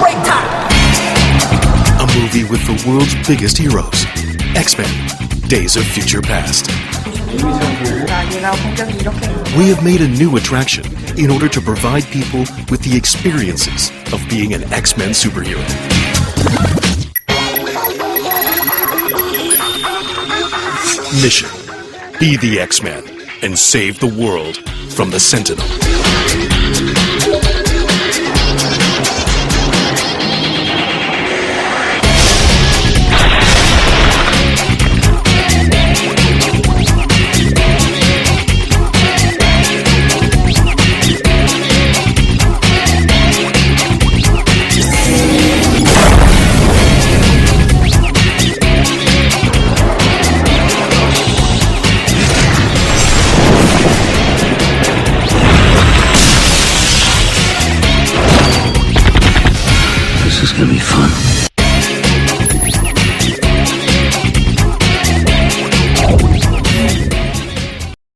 break time. A movie with the world's biggest heroes X Men, Days of Future Past. We have made a new attraction in order to provide people with the experiences of being an X Men superhero. Mission Be the X Men and save the world from the Sentinel. It'll be fun.